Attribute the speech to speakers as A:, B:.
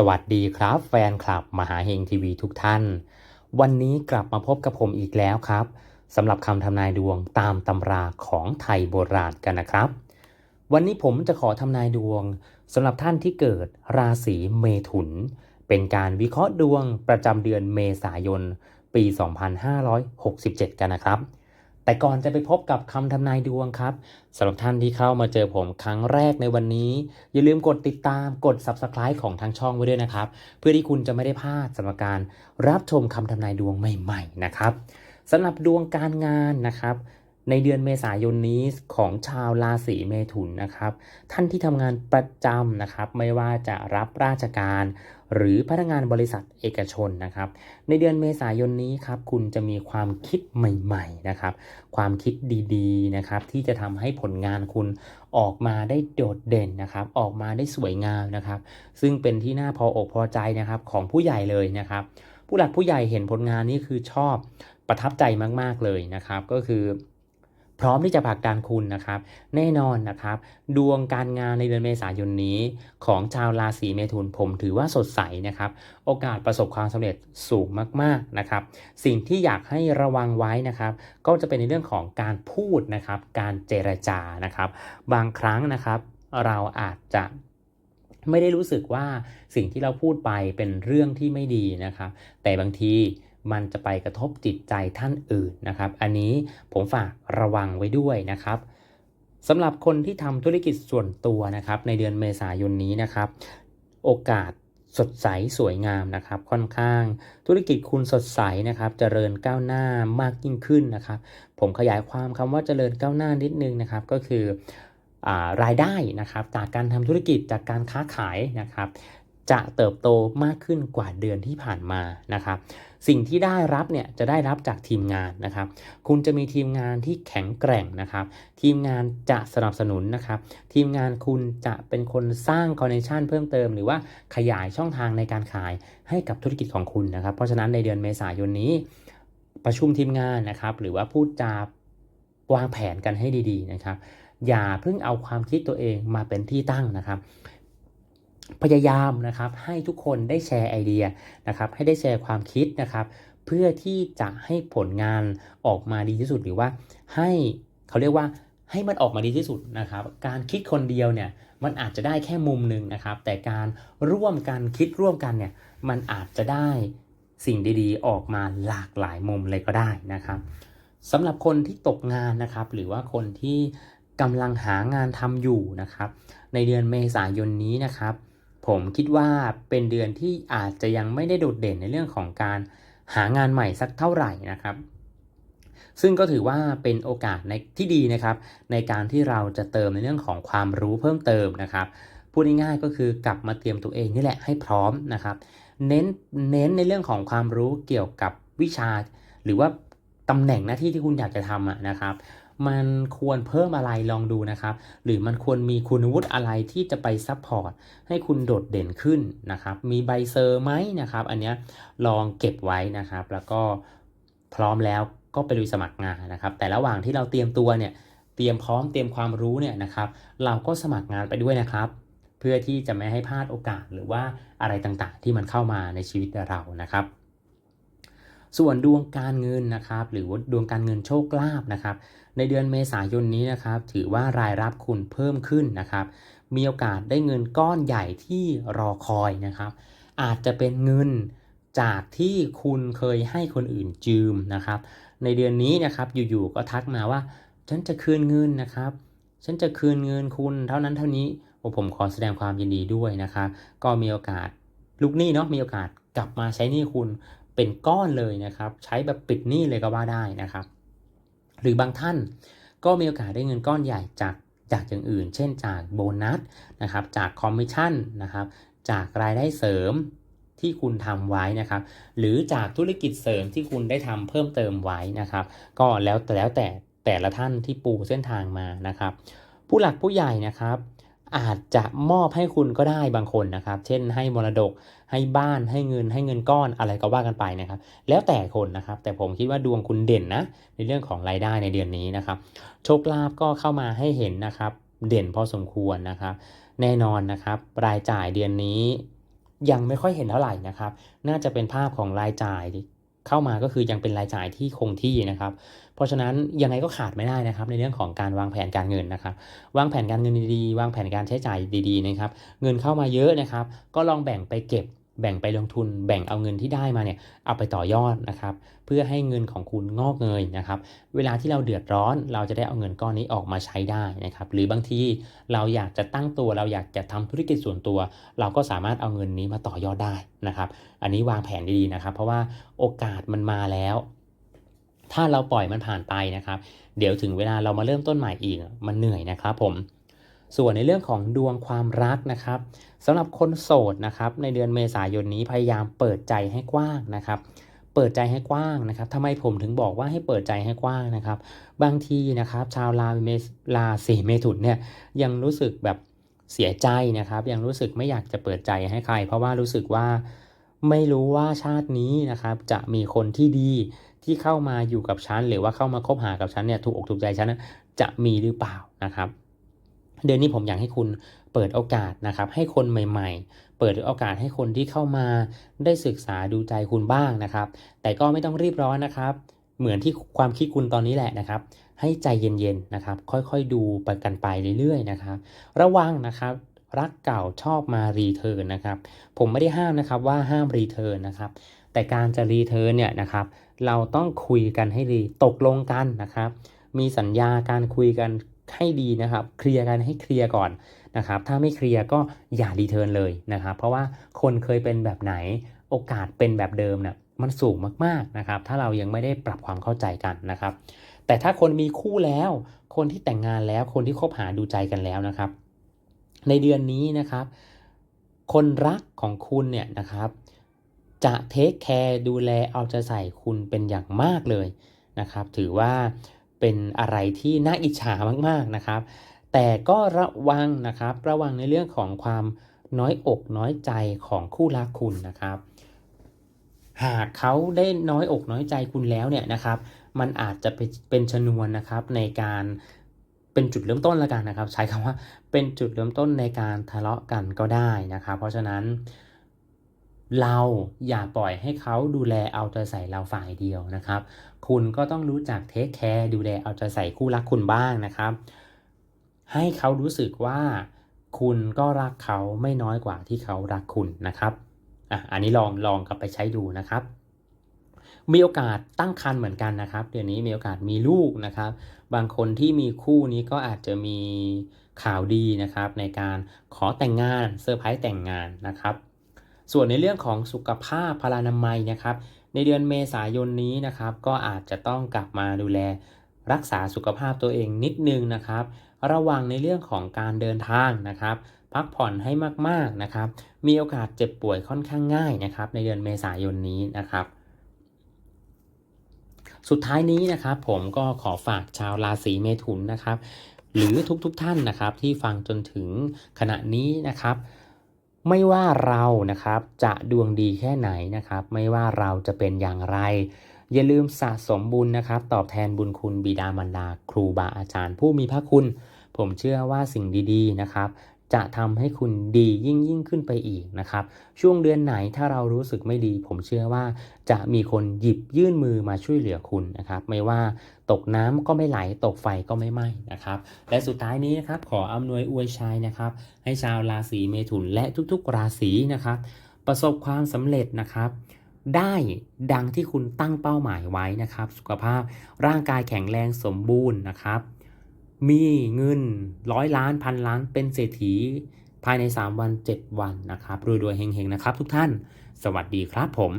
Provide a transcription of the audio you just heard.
A: สวัสดีครับแฟนคลับมหาเฮงทีวีทุกท่าน วันนี้กลับมาพบกับผมอีกแล้วครับสำหรับคำทำนายดวงตามตำราของไทยโบราณกันนะครับ วันนี้ผมจะขอทำนายดวงสำหรับท่านที่เกิดราศีเมถุน เป็นการวิเคราะห์ดวงประจำเดือนเมษายน ปี 2567 กันนะครับ แต่ก่อนจะไปพบกับคำทำนายดวงครับสำหรับท่านที่เข้ามาเจอผมครั้งแรกในวันนี้ อย่าลืมกดติดตามกด Subscribe ของทางช่องไว้ด้วยนะครับ เพื่อที่คุณจะไม่ได้พลาดสำหรับการรับชมคำทำนายดวงใหม่ๆนะครับสำหรับดวงการงานนะครับในเดือนเมษายนนี้ของชาวราศีเมถุนนะครับ ท่านที่ทำงานประจำนะครับ ไม่ว่าจะรับราชการ หรือพนักงานบริษัทเอกชนนะครับ ในเดือนเมษายนนี้ครับคุณจะมีความคิดใหม่ๆนะครับ ความคิดดีๆนะครับที่จะทำให้ผลงานคุณออกมาได้โดดเด่นนะครับ ออกมาได้สวยงามนะครับ ซึ่งเป็นที่น่าพออกพอใจนะครับของผู้ใหญ่เลยนะครับ ผู้หลักผู้ใหญ่เห็นผลงานนี้คือชอบประทับใจมากๆเลยนะครับ ก็คือ พร้อมที่จะผลักดันคุณนะครับ แน่นอนนะครับ ดวงการงานในเดือนเมษายนนี้ ของชาวราศีเมถุนผมถือว่าสดใสนะครับ โอกาสประสบความสำเร็จสูงมากๆนะครับ สิ่งที่อยากให้ระวังไว้นะครับ ก็จะเป็นในเรื่องของการพูดนะครับ การเจรจานะครับ บางครั้งนะครับ เราอาจจะไม่ได้รู้สึกว่าสิ่งที่เราพูดไปเป็นเรื่องที่ไม่ดีนะครับ แต่บางที มันจะไปกระทบจิตใจท่านอื่นนะครับ อันนี้ผมฝากระวังไว้ด้วยนะครับสำหรับคนที่ทำธุรกิจส่วนตัวนะครับ ในเดือนเมษายนนี้นะครับ โอกาสสดใสสวยงามนะครับ ค่อนข้าง ธุรกิจคุณสดใสนะครับเจริญก้าวหน้ามากยิ่งขึ้นนะครับ ผมขยายความคำว่าเจริญก้าวหน้านิดนึงนะครับ ก็คืออารายได้นะครับ จากการทำธุรกิจจากการค้าขายนะครับ จะเติบโตมากขึ้นกว่าเดือนที่ผ่านมานะครับ สิ่งที่ได้รับเนี่ยจะได้รับจากทีมงานนะครับ คุณจะมีทีมงานที่แข็งแกร่งนะครับ ทีมงานจะสนับสนุนนะครับ ทีมงานคุณจะเป็นคนสร้างคอนเนคชันเพิ่มเติม หรือว่าขยายช่องทางในการขายให้กับธุรกิจของคุณนะครับ เพราะฉะนั้นในเดือนเมษายนนี้ ประชุมทีมงานนะครับ หรือว่าพูดจาวางแผนกันให้ดีๆนะครับ อย่าเพิ่งเอาความคิดตัวเองมาเป็นที่ตั้งนะครับ พยายามนะครับให้ทุกคนได้แชร์ไอเดียนะครับให้ได้แชร์ความคิดนะครับเพื่อที่จะให้ผลงานออกมาดีที่สุดหรือว่าให้เขาเรียกว่าให้มันออกมาดีที่สุดนะครับ การคิดคนเดียวเนี่ยมันอาจจะได้แค่มุมหนึ่งนะครับ แต่การร่วมกันคิดร่วมกันเนี่ยมันอาจจะได้สิ่งดีๆ ออกมาหลากหลายมุมเลยก็ได้นะครับสำหรับคนที่ตกงานนะครับ หรือว่าคนที่กำลังหางานทำอยู่นะครับ ในเดือนเมษายนนี้นะครับ ผมคิดว่าเป็นเดือนที่อาจจะยังไม่ได้โดดเด่นในเรื่องของการหางานใหม่สักเท่าไหร่นะครับ ซึ่งก็ถือว่าเป็นโอกาสในที่ดีนะครับ ในการที่เราจะเติมในเรื่องของความรู้เพิ่มเติมนะครับพูดง่ายๆก็คือกลับมาเตรียมตัวเองนี่แหละให้พร้อมนะครับ เน้นเน้นในเรื่องของความรู้เกี่ยวกับวิชา หรือว่าตำแหน่งหน้าที่ที่คุณอยากจะทำอะนะครับ มันควรเพิ่มอะไรลองดูนะครับ หรือมันควรมีคุณวุฒิอะไรที่จะไปซัพพอร์ตให้คุณโดดเด่นขึ้นนะครับ มีใบเซอร์ไหมนะครับ อันนี้ลองเก็บไว้นะครับ แล้วก็พร้อมแล้วก็ไปลุยสมัครงานนะครับ แต่ระหว่างที่เราเตรียมตัวเนี่ยเตรียมพร้อมเตรียมความรู้เนี่ยนะครับ เราก็สมัครงานไปด้วยนะครับ เพื่อที่จะไม่ให้พลาดโอกาสหรือว่าอะไรต่างๆ ที่มันเข้ามาในชีวิตเรานะครับ ส่วนดวงการเงินนะครับ หรือว่าดวงการเงินโชคลาภนะครับ ในเดือนเมษายนนี้นะครับ ถือว่ารายรับคุณเพิ่มขึ้นนะครับ มีโอกาสได้เงินก้อนใหญ่ที่รอคอยนะครับ อาจจะเป็นเงินจากที่คุณเคยให้คนอื่นยืมนะครับ ในเดือนนี้นะครับอยู่ๆก็ทักมาว่า ฉันจะคืนเงินนะครับ ฉันจะคืนเงินคุณเท่านั้นเท่านี้โอ้ผมขอแสดงความยินดีด้วยนะครับ ก็มีโอกาสลูกหนี้เนาะมีโอกาสกลับมาใช้หนี้คุณ เป็นก้อนเลยนะครับ ใช้แบบปิดหนี้เลยก็ว่าได้นะครับ หรือบางท่านก็มีโอกาสได้เงินก้อนใหญ่จากจากอย่างอื่น เช่นจากโบนัสนะครับ จากคอมมิชชั่นนะครับ จากรายได้เสริมที่คุณทำไว้นะครับ หรือจากธุรกิจเสริมที่คุณได้ทำเพิ่มเติมไว้นะครับ ก็แล้วแต่แล้วแต่แต่ละท่านที่ปูเส้นทางมานะครับ ผู้หลักผู้ใหญ่นะครับ อาจจะมอบให้คุณก็ได้บางคนนะครับ เช่นให้มรดก ให้บ้าน ให้เงิน ให้เงินก้อน อะไรก็ว่ากันไปนะครับ แล้วแต่คนนะครับ แต่ผมคิดว่าดวงคุณเด่นนะ ในเรื่องของรายได้ในเดือนนี้นะครับ โชคลาภก็เข้ามาให้เห็นนะครับ เด่นพอสมควรนะครับ แน่นอนนะครับ รายจ่ายเดือนนี้ยังไม่ค่อยเห็นเท่าไหร่นะครับ น่าจะเป็นภาพของรายจ่ายที่ เข้ามาก็คือยังเป็นรายจ่ายที่คงที่นะครับ เพราะฉะนั้นยังไงก็ขาดไม่ได้นะครับ ในเรื่องของการวางแผนการเงินนะครับ วางแผนการเงินดีๆ วางแผนการใช้จ่ายดีๆนะครับ เงินเข้ามาเยอะนะครับ ก็ลองแบ่งไปเก็บ แบ่งไปลงทุนแบ่งเอาเงินที่ได้มาเนี่ยเอาไปต่อยอดนะครับ เพื่อให้เงินของคุณงอกเงยนะครับ เวลาที่เราเดือดร้อน เราจะได้เอาเงินก้อนนี้ออกมาใช้ได้นะครับ หรือบางทีเราอยากจะตั้งตัวเราอยากจะทำธุรกิจส่วนตัว เราก็สามารถเอาเงินนี้มาต่อยอดได้นะครับ อันนี้วางแผนดีๆนะครับ เพราะว่าโอกาสมันมาแล้ว ถ้าเราปล่อยมันผ่านไปนะครับ เดี๋ยวถึงเวลาเรามาเริ่มต้นใหม่อีกมันเหนื่อยนะครับผม ส่วนในเรื่องของดวงความรักนะครับสำหรับคนโสดนะครับ ในเดือนเมษายนนี้พยายามเปิดใจให้กว้างนะครับ เปิดใจให้กว้างนะครับทำไมผมถึงบอกว่าให้เปิดใจให้กว้างนะครับ บางทีนะครับ ชาวราเมลาสีเมถุนเนี่ยยังรู้สึกแบบเสียใจนะครับ ยังรู้สึกไม่อยากจะเปิดใจให้ใคร เพราะว่ารู้สึกว่าไม่รู้ว่าชาตินี้นะครับ จะมีคนที่ดีที่เข้ามาอยู่กับฉันหรือว่าเข้ามาคบหากับฉันเนี่ยถูกอกถูกใจฉันจะมีหรือเปล่านะครับ เดือนนี้ผมอยากให้คุณเปิดโอกาสนะครับให้คนใหม่ ๆ เปิดโอกาสให้คนที่เข้ามาได้ศึกษาดูใจคุณบ้างนะครับ แต่ก็ไม่ต้องรีบร้อนนะครับ เหมือนที่ความคิดคุณตอนนี้แหละนะครับ ให้ใจเย็นๆนะครับ ค่อยๆดูไปกันไปเรื่อยๆนะครับ ระวังนะครับรักเก่าชอบมารีเทิร์นนะครับผมไม่ได้ห้ามนะครับว่าห้ามรีเทิร์นนะครับแต่การจะรีเทิร์นเนี่ยนะครับเราต้องคุยกันให้ดีตกลงกันนะครับมีสัญญาการคุยกัน ให้ดีนะครับ เคลียร์กันให้เคลียร์ก่อนนะครับ ถ้าไม่เคลียร์ก็อย่ารีเทิร์นเลยนะครับ เพราะว่าคนเคยเป็นแบบไหนโอกาสเป็นแบบเดิมเนี่ยมันสูงมากๆนะครับ ถ้าเรายังไม่ได้ปรับความเข้าใจกันนะครับ แต่ถ้าคนมีคู่แล้ว คนที่แต่งงานแล้ว คนที่คบหาดูใจกันแล้วนะครับ ในเดือนนี้นะครับ คนรักของคุณเนี่ยนะครับจะเทคแคร์ดูแลเอาใจใส่คุณเป็นอย่างมากเลยนะครับ ถือว่า เป็นอะไรที่น่าอิจฉามากๆนะครับ แต่ก็ระวังนะครับ ระวังในเรื่องของความน้อยอกน้อยใจของคู่รักคุณนะครับ หากเขาได้น้อยอกน้อยใจคุณแล้วเนี่ยนะครับ มันอาจจะเป็นชนวนนะครับในการเป็นจุดเริ่มต้นล้วกันนะครับ ใช้คำว่าเป็นจุดเริ่มต้นในการทะเลาะกันก็ได้นะครับ เพราะฉะนั้น เราอย่าปล่อยให้เขาดูแลเอาใจใส่เราฝ่ายเดียวนะครับ คุณก็ต้องรู้จักเทคแคร์ดูแลเอาใจใส่คู่รักคุณบ้างนะครับ ให้เขารู้สึกว่าคุณก็รักเขาไม่น้อยกว่าที่เขารักคุณนะครับอะอันนี้ลองลองกลับไปใช้ดูนะครับ มีโอกาสตั้งครรภ์เหมือนกันนะครับ เดี๋ยวนี้มีโอกาสมีลูกนะครับ บางคนที่มีคู่นี้ก็อาจจะมีข่าวดีนะครับ ในการขอแต่งงานเซอร์ไพรส์แต่งงานนะครับ ส่วนในเรื่องของสุขภาพพลานามัยนะครับ ในเดือนเมษายนนี้นะครับ ก็อาจจะต้องกลับมาดูแลรักษาสุขภาพตัวเองนิดนึงนะครับ ระวังในเรื่องของการเดินทางนะครับ พักผ่อนให้มากๆนะครับ มีโอกาสเจ็บป่วยค่อนข้างง่ายนะครับ ในเดือนเมษายนนี้นะครับ สุดท้ายนี้นะครับผมก็ขอฝากชาวราศีเมถุนนะครับ หรือทุกๆทท่านนะครับที่ฟังจนถึงขณะนี้นะครับ ไม่ว่าเรานะครับจะดวงดีแค่ไหนนะครับ ไม่ว่าเราจะเป็นอย่างไร อย่าลืมสะสมบุญนะครับ ตอบแทนบุญคุณบิดามารดา ครูบาอาจารย์ผู้มีพระคุณ ผมเชื่อว่าสิ่งดีๆนะครับ จะทำให้คุณดียิ่งยิ่งขึ้นไปอีกนะครับ ช่วงเดือนไหนถ้าเรารู้สึกไม่ดี ผมเชื่อว่าจะมีคนหยิบยื่นมือมาช่วยเหลือคุณนะครับ ไม่ว่าตกน้ำก็ไม่ไหลตกไฟก็ไม่ไหม้นะครับ และสุดท้ายนี้นะครับขออำนวยอวยชัยนะครับ ให้ชาวราศีเมถุนและทุกๆ ราศีนะครับ ประสบความสำเร็จนะครับได้ดังที่คุณตั้งเป้าหมายไว้นะครับ สุขภาพร่างกายแข็งแรงสมบูรณ์นะครับ มีเงินร้อยล้านพันล้านเป็นเศรษฐี ภายใน 3 วัน 7 วันนะครับรวยๆเฮงๆนะครับทุกท่าน สวัสดีครับผม